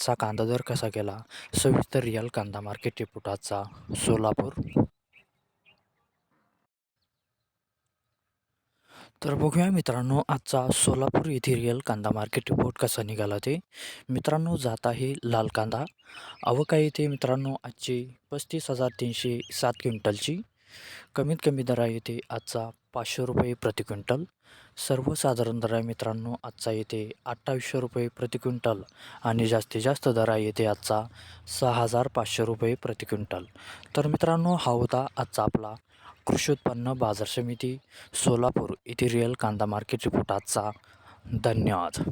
आजचा कांदा दर कसा गेला? सविस्तर रिअल कांदा मार्केट रिपोर्ट आजचा सोलापूर. तर बघूया मित्रांनो आजचा सोलापूर येथे रिअल कांदा मार्केट रिपोर्ट कसा निघाला ते. मित्रांनो जात आहे लाल कांदा. आवक आहे ते मित्रांनो आजची पस्तीस हजार तीनशे सात क्विंटलची. कमीत कमी दर आहे ते आजचा पाचशे रुपये प्रति क्विंटल. सर्वसाधारण दर आहे मित्रांनो आजचा येते अठ्ठावीसशे रुपये प्रति क्विंटल आणि जास्तीत जास्त दर आहे येते आजचा सहा हजार पाचशे रुपये प्रति क्विंटल. तर मित्रांनो हा होता आजचा आपला कृषी उत्पन्न बाजार समिती सोलापूर येथे रिअल कांदा मार्केट रिपोर्ट आजचा. धन्यवाद.